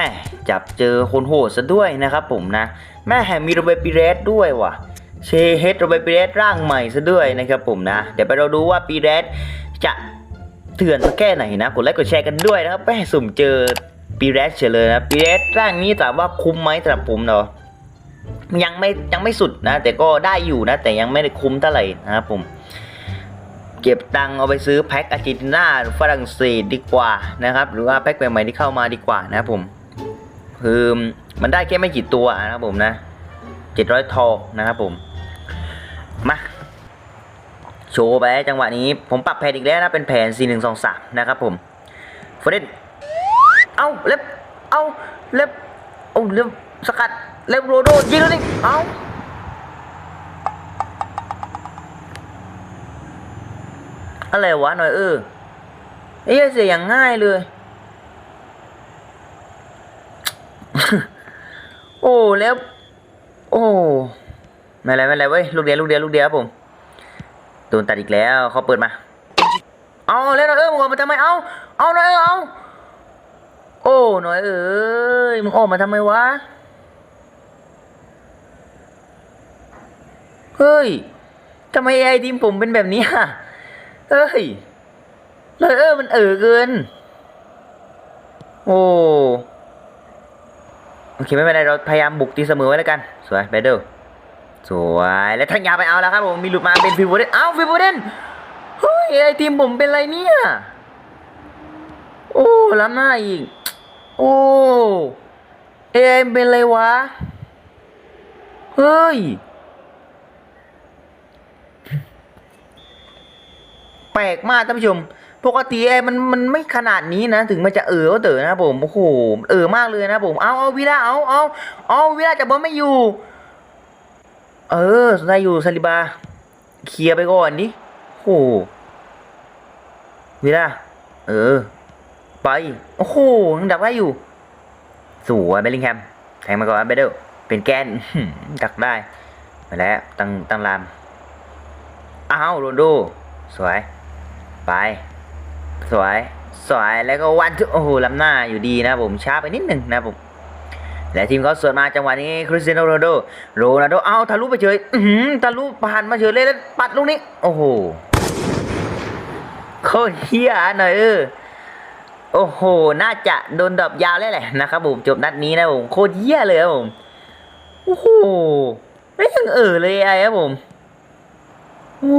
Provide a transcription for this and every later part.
มแม่จับเจอคนโหดซะด้วยนะครับผมนะ แม่แฮมมีโรเบปิเรสด้วยว่ะ เชเฮดโรเบปิเรสร่างใหม่ซะด้วยนะครับผมนะ เดี๋ยวไปเราดูว่าปิเรสจะเถื่อนสักแค่ไหนนะ กดไลค์กดแชร์กันด้วยนะครับแม่สุ่มเจอปิเรสเฉยเลยนะปิเรสร่างนี้ถามว่าคุ้มไหมสำหรับผมเนาะยังไม่ยังไม่สุดนะ แต่ก็ได้อยู่นะ แต่ยังไม่ได้คุ้มเท่าไหร่นะครับผมเก็บตังค์เอาไปซื้อแพ็คอาร์เจนตินาหรือฝรั่งเศสดีกว่านะครับ หรือว่าแพ็คใหม่ๆที่เข้ามาดีกว่านะครับผม คือมันได้แค่ไม่กี่ตัวนะครับผมนะเจ็ดร้อยทองนะครับผม มา โชว์ไปจังหวะนี้ ผมปรับแผนอีกแล้วนะเป็นแผน 4 1 2 3 นะครับผมฟเดนเอาเล็บ เอาเล็บ เอาเล็บสกัด เล็บโรโดยิงแล้วนี่เอาอะไรวะหน่อยเออไอ้เหี้ยเสียอย่างง่ายเลย โอ้แล้ว โอ้ไม่ไรไม่ไรเว้ยลูกเดียวลูกเดียวลูกเดียวครับผมโดนตัดอีกแล้วเขาเปิดมา เอาแล้วหน่อยเออมึงออกมาทำไมเอาเอาหน่อยเออเอาโอ้หน่อยเอ้ยมึงออกมาทำไมวะเฮ้ยทำไมไอทีมผมเป็นแบบนี้อะเฮ้ยเลยเออมันเออเกิน โอ้ อเคไม่เป็นไรเราพยายามบุกตีเสมอไว้แล้วกัน สวยเบเดอร์สวยแล้วทังยาไปเอาแล้วครับผมมีหลุดมาเป็นฟิวเดนเอาฟิวเดนเฮ้ยไอทีมผมเป็นไรเนี่ยโอ้ล้ำหน้าอีกโอ้เอ็มเป็นไรวะเฮ้ยแปลกมากท่านผู้ชม ปกติไอ้มันมันไม่ขนาดนี้นะ ถึงมันจะเออก็เต๋อนะผมโอ้โหเออมากเลยนะผมเอาเอาวิลาเอาเอาเอาวิลาจับอลไม่อยู่ เออได้อยู่ซาลิบาเคลียร์ไปก่อนดิโอ้โหวิลาเออ ไปโอ้โหยังดักได้อยู่สวยเบลลิงแฮมแทงมาก่อนเบเดลเป็นแกนดักได้ไปแล้วตั้งตั้งลามอ้าวโรนโดสวยไป สวย สวย แล้วก็วันทุโอ้โหล้ำหน้าอยู่ดีนะผมช้าไปนิดหนึ่งนะผมและทีมเขาสวนมาจังหวะนี้คริสเตียโนโรนัลโดโรนัลโดเอาทะลุไปเฉยอื้อหือทะลุผ่านมาเฉยเลยแล้วปัดลูกนี้ โอ้โหโคตรเฮียหน่อยเออโอ้โห น่าจะโดนดอบยาวแล้วแหละนะครับผมจบนัดนี้นะผมโคตรเฮียเลยครับผมโอ้โหไม่ยังเออเลยไอ้ครับผมโอ้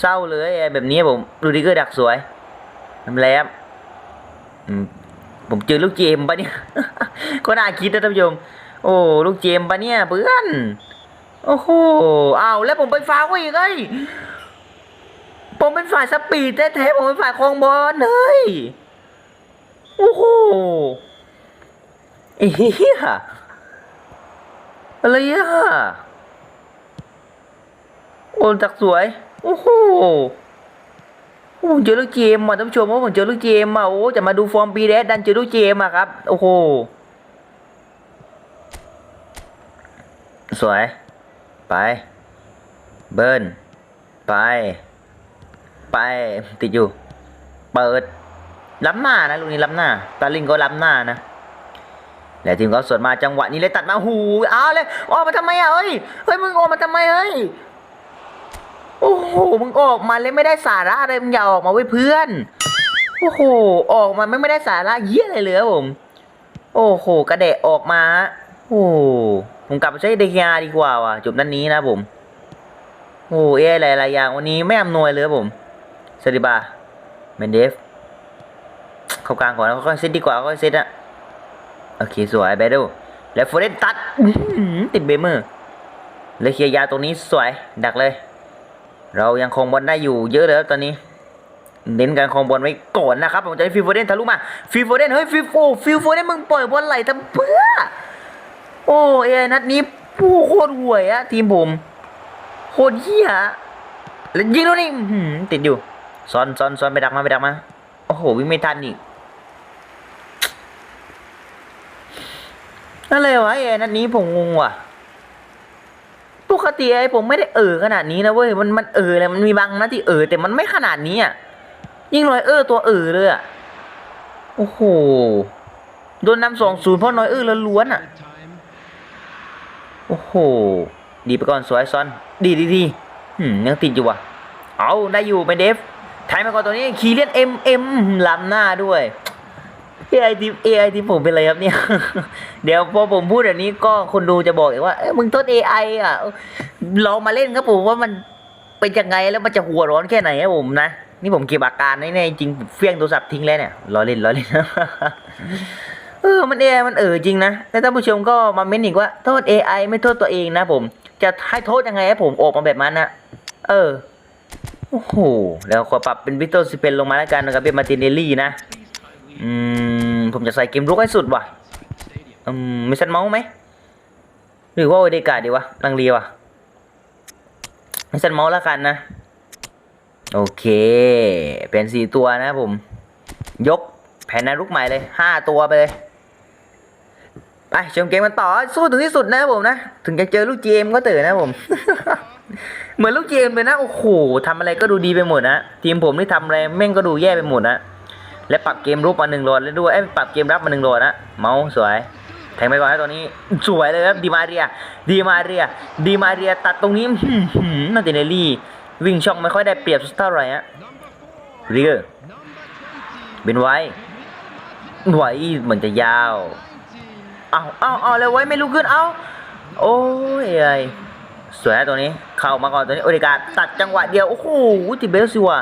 เศร้าเลยไอ้แบบนี้ผมดูดิเกอร์ดักสวยทำแล้วอืมผมเจอลูกเจมปะเนี่ย ก็น่าคิดนะท่านผู้ชม โอ้ ลูกเจมปะเนี่ยเพื่อน โอ้โหอ้าวแล้วผมไปฟาวล์เขาอีกเอ้ผมเป็นฝ่ายสปีดแท้ๆผมเป็นฝ่ายครองบอลเฮ้ย โอ้โหอ้เหี้ยอะไรอะโอ้จักสวย โอ้โหโอ้ผมเจอลูกเจมส์อะท่านผู้ชมว่าผมเจอลูกเจมส์อะโอ้จะมาดูฟอร์มปีแรกดันเจอลูกเจมส์อะครับโอ้โหสวย ไป เบิร์นไป ไปติดอยู่ เปิดล้ำหน้านะลูกนี้ล้ำหน้า ตาลิงก็ล้ำหน้านะแล้วทีมเขาสวนมาจังหวะนี้เลยตัดมาหูเอาเลยออกมาทำไมอะเฮ้ยเฮ้ยมึงออกมาทำไมเฮ้ย โอ้โห มึงออกมาเลยไม่ได้สาระอะไร มึงอย่าออกมาไว้เพื่อน โอ้โห ออกมาไม่ได้สาระเยี่ยอะไรเลยครับผม โอ้โห กระเดะออกมา โอ้ผมกลับไปใช้เดียดีกว่าว่ะจบด้านนี้นะผม โอ้เอ้หลายอย่างวันนี้ไม่อำนวยเลยครับผมซาดิบาเมนเดฟ เข้ากลางก่อนแล้วค่อยเซตดีกว่าค่อยเซตอะโอเคสวยแบดเดิลแล้วโฟเรนตัดอื้อหือติดเบเมอร์เลยเคลียร์ยาตรงนี้สวย ดักเลย เรายังคงบอลได้อยู่เยอะเลยครับตอนนี้ เน้นการคองบอลไว้ก่อนนะครับผมจะให้ฟิลโฟเดนทะลุมาฟิลโฟเดนเฮ้ยฟิลโฟฟิลโฟเดนมึงปล่อยบอลไหลทำเพื่อโอ้เอนัดนี้ผู้โคตรห่วยอะทีมผมโคตรเหี้ยแล้วยิงแล้วนี่ติดอยู่ซ้อนซ้อนซ้อนไปดักมาไปดักมาโอ้โหวิ่งไม่ทันอีกอะไรวะเอ้นัดนี้ผมงงว่ะ ปกติไอ้ผมไม่ได้เออขนาดนี้นะเว้ยมันมันเออเลยมันมีบางนะที่เออแต่มันไม่ขนาดนี้อะยิ่งลอยเออตัวเออเลยอะโอ้โหโดนนำสองศูนย์เพราะน้อยเออแล้วล้วนอะโอ้โหดีไปก่อนสวยซอน ดีดีดีหืมยังติดอยู่ว่ะ เอาได้อยู่ไปเดฟไทยมาก่อนตัวนี้ คีเลียนเอ็มเอ็มล้ำหน้าด้วย เอไอทีเอไอทีผมเป็นไรครับเนี่ย เดี๋ยวพอผมพูดแบบนี้ก็คนดูจะบอกอีกว่า เอ้ยมึงโทษ AI อะลองมาเล่นครับผมว่ามันเป็นยังไงแล้วมันจะหัวร้อนแค่ไหนครับผมนะ นี่ผมเก็บอาการแน่ๆจริงเฟี้ยงโทรศัพท์ทิ้งแล้วเนี่ยล้อเล่นล้อเล่นเออมัน AI มันเออจริงนะแต่ท่านผู้ชมก็มาเม้นอีกว่าโทษ AI ไม่โทษตัวเองนะผม จะให้โทษยังไงให้ผมออกมาแบบนั้นนะเออโอ้โหแล้วขอปรับเป็นวิโตซิเป็นลงมาแล้วกันนะครับเป็นมาตินเนลลี่นะ อืมผมจะใส่เกมรุกให้สุดว่ะอืมไม่ซันเมาส์ไหมหรือว่าโอเดกาดีวะลังเรียวะไม่ซันเมาส์แล้วกันนะ โอเค เป็นสี่ตัวนะผม ยกแผนนารุกใหม่เลยห้าตัวไปเลยไปชมเกมกันต่อสู้ถึงที่สุดนะผมนะ ถึงจะเจอลูกเจมก็เต๋อนะผม เหมือนลูกเจมเลยนะ โอ้โหทำอะไรก็ดูดีไปหมดนะ ทีมผมนี่ทำอะไรแม่งก็ดูแย่ไปหมดนะ และปรับเกมรูปมาหนึ่งโหลดแล้วด้วยเอ้ยปรับเกมรับมาหนึ่งโหลดนะเมาส์สวยแทงไปก่อนนะตัวนี้สวยเลยครับดีมาเรียดีมาเรียดีมาเรียตัดตรงนี้มาติเนลลี่วิ่งช่องไม่ค่อยได้เปรียบเท่าไหร่ฮะริเกอร์เป็นไว้ไว้เหมือนจะยาวเอาเอาเอาแล้วไว้ไม่ลุกขึ้นเอาโอ้ยไอสวยตัวนี้เข้ามาก่อนตัวนี้โอริกาตัดจังหวะเดียวโอ้โหติเบลซิวะ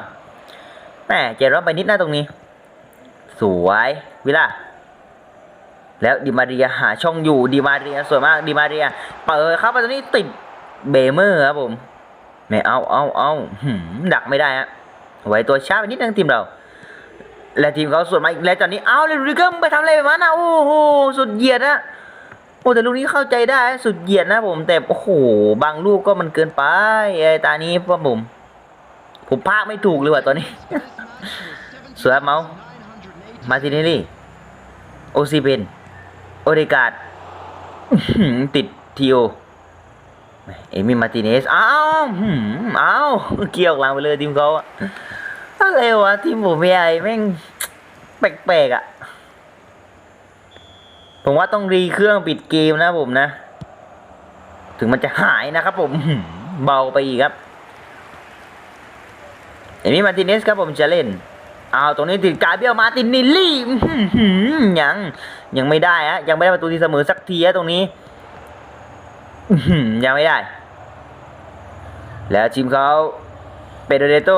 แหมเจร้อนไปนิดนะตรงนี้ สวยวิล่าแล้วดิมาเรียหาช่องอยู่ดิมาเรียสวยมากดิมาเรียเปิดเข้าไปตรงนี้ติดเบเมอร์ครับผมไม่เอาเอาเอาหืมดักไม่ได้ฮะไว้ตัวช้าไปนิดนึงทีมเรา และทีมเขาสวนมาอีกแล้วตอนนี้เอาเลยริเกอร์มึงไปทำอะไรแบบนั้นนะโอ้โหสุดเหยียดนะโอ้แต่ลูกนี้เข้าใจได้สุดเหยียดนะผมแต่โอ้โหบางลูกก็มันเกินไปไอ้ตานี้พ่อผมผมพากไม่ถูกเลยว่ะตอนนี้สวยเมาส์ มาติเนลลี่ โอซีเบน โอเดกาดติดทีโอ เอมี่มาติเนส อ้าวอ้าว เกี่ยวหลังไปเลยทีมเขาอะอะไรวะ ทีมผมไม่ไอแม่ง แปลกๆอะ ผมว่าต้องรีเครื่องปิดเกมนะผมนะ ถึงมันจะหายนะครับผม เบาไปอีกครับ เอมี่มาติเนสครับผมจะเล่น อาตรงนี้ติดกาเบียลมาตินนิลลี่ยังยังไม่ได้ฮะยังไม่ได้ประตูที่เสมอสักทีฮะตรงนี้ยังไม่ได้ แล้วทีมเขาเปโดเดโต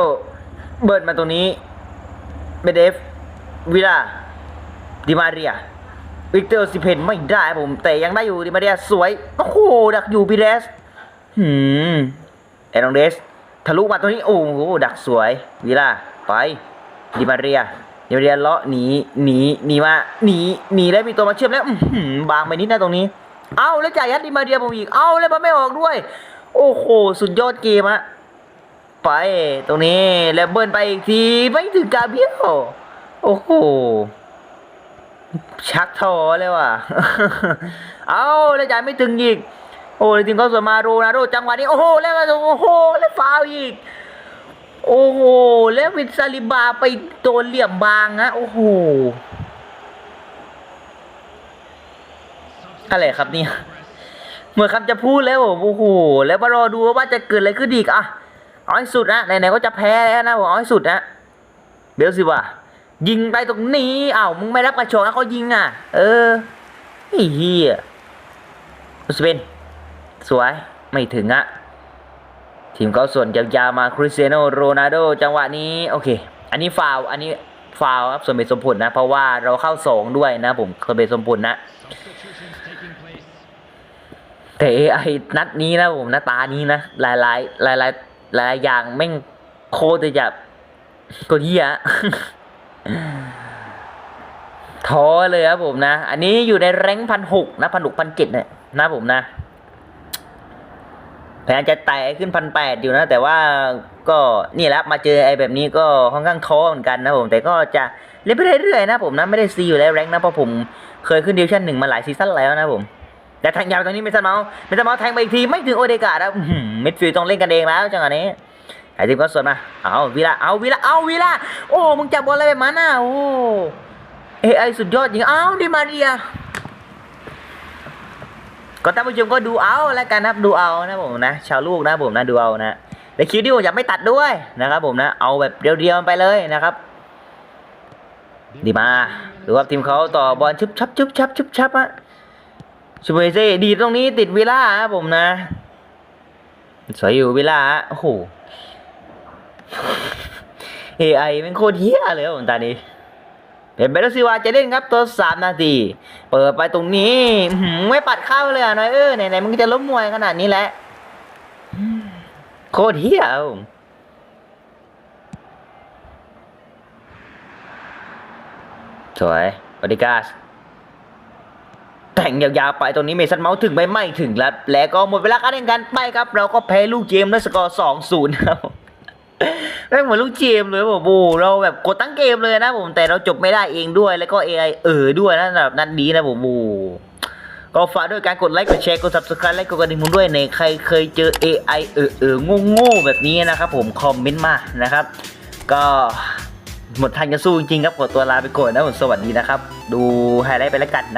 เบิร์ดมาตรงนี้เบเดฟวิลาดิมาเรียวิกเตอร์ซิเพนไม่ได้ผมแต่ยังได้อยู่ดิมาเรียสวยโอ้โหดักอยู่พีเรสหืมเอ็นองเดสทะลุมาตรงนี้โอ้โหดักสวยวิลาไป ดิมาเรียดิมาเรียเลาะหนีหนีหนีมาหนีหนีแล้วมีตัวมาเชื่อมแล้วบางไปนิดนะตรงนี้ เอาแล้วจ่ายยัดดิมาเรียผมอีกเอาแล้วมันไม่ออกด้วย โอ้โหสุดยอดเกมอะไปตรงนี้แล้วเบิร์นไปอีกทีไม่ถึงกาเบียลโอ้โหชักทอเลยว่ะ เอาแล้วจ่ายไม่ถึงอีก โอ้ยทีมเขาสวนมาโรนาโดจังหวะนี้ โอ้โห แล้วก็โอ้โห แล้วฟาวอีก โอ้โห แล้ววินซาลิบาไปโดนเหลี่ยมบางฮะโอ้โห อะไรครับเนี่ยเหมือนคำจะพูดแล้วผมโอ้โห แล้วมารอดูว่าจะเกิดอะไรขึ้นอีกอะเอาให้สุดนะไหนๆก็จะแพ้แล้วนะผมเอาให้สุดนะเบลสิว่ายิงไปตรงนี้อ้าวมึงไม่รับกระชอกแล้วเขายิงอะ เออไอ้เฮียอุสเปนสวยไม่ถึงอะ ทีมเขาส่วนยาวๆมาคริสเตียโนโรนัลโดจังหวะนี้โอเค อันนี้ฟาวอันนี้ฟาวครับสมเหตุสมผลนะ เพราะว่าเราเข้าสองด้วยนะผมสมเหตุสมผลนะ แต่ AI นัดนี้นะผมหน้าตานี้นะหลายๆหลายๆหลายๆอย่างแม่งโคตรจะก็เหี้ยท้อเลยครับผมนะ อันนี้อยู่ในแรงพันหกนะพันหกพันเจ็ดเนี่ยนะผมนะ พยายามจะไต่ขึ้นพันแปดอยู่นะ แต่ว่าก็นี่แหละมาเจอไอ้แบบนี้ก็ค่อนข้างท้อเหมือนกันนะผมแต่ก็จะเล่นไปเรื่อยๆนะผมนะไม่ได้ซีอยู่แล้วแรงนะเพราะผมเคยขึ้นดิวชั่นหนึ่งมาหลายซีซั่นแล้วนะผมแต่แทงยาวตรงนี้เมสันเมาส์เมสันเมาส์แทงไปอีกทีไม่ถึงโอเดกาดนะอื้อหือมิดฟิลด์ต้องเล่นกันเองแล้วจังหวะนี้ไอ้ทีมก็สวนมา เอาวิลาเอาวิลาเอาวิลาโอ้มึงจับบอลอะไรแบบนั้นน่ะโอ้ AI สุดยอดจริง เอ้าดิมาเรีย ก็ท่านผู้ชมก็ดูเอาแล้วกันนะครับดูเอานะผมนะ ชาวลูกนะผมนะดูเอานะแต่คลิปนี้ผมจะไม่ตัดด้วยนะครับ ผมนะเอาแบบเรียวๆไปเลยนะครับ ดีมาดูครับทีมเขาต่อบอลชุบชับชุบชับชุบชับอะชูเบเซ่ดีตรงนี้ติดวิล่าครับผมนะสวยอยู่วิล่าฮะโอ้โห AI เป็นโคตรเฮี้ยเลยผมตอนนี้ เป็นเบลซิวาจะเล่นครับตัวสามนาที เปิดไปตรงนี้หือไม่ปัดเข้าเลยอะน้อยเออไหนๆมึงจะล้มมวยขนาดนี้แหละโคตรเฮี้ยครับผมสวยบริการแต่งยาวๆไปตรงนี้เมสันเมาส์ถึงไปไม่ถึงแล้ว แล้วก็หมดเวลาการแข่งขันไปครับ เราก็แพ้ลูกเจมส์ด้วยสกอร์สองศูนย์ครับ แม่งเหมือนลูกเจมเลยผมโอ้เราแบบกดตั้งเกมเลยนะผมแต่เราจบไม่ได้เองด้วยแล้วก็ AI เออด้วยนะแบบนัดนี้นะผมโอ้ก็ฝากด้วยการกดไลค์กดแชร์กด subscribe และกดกระดิ่งมุนด้วยในใครเคยเจอ AI เออเออโง่โง่ๆแบบนี้นะครับผมคอมเมนต์มานะครับ ก็หมดทางจะสู้จริงๆครับขอตัวลาไปก่อนนะผมสวัสดีนะครับ ดูไฮไลท์ไปแล้วกันนะ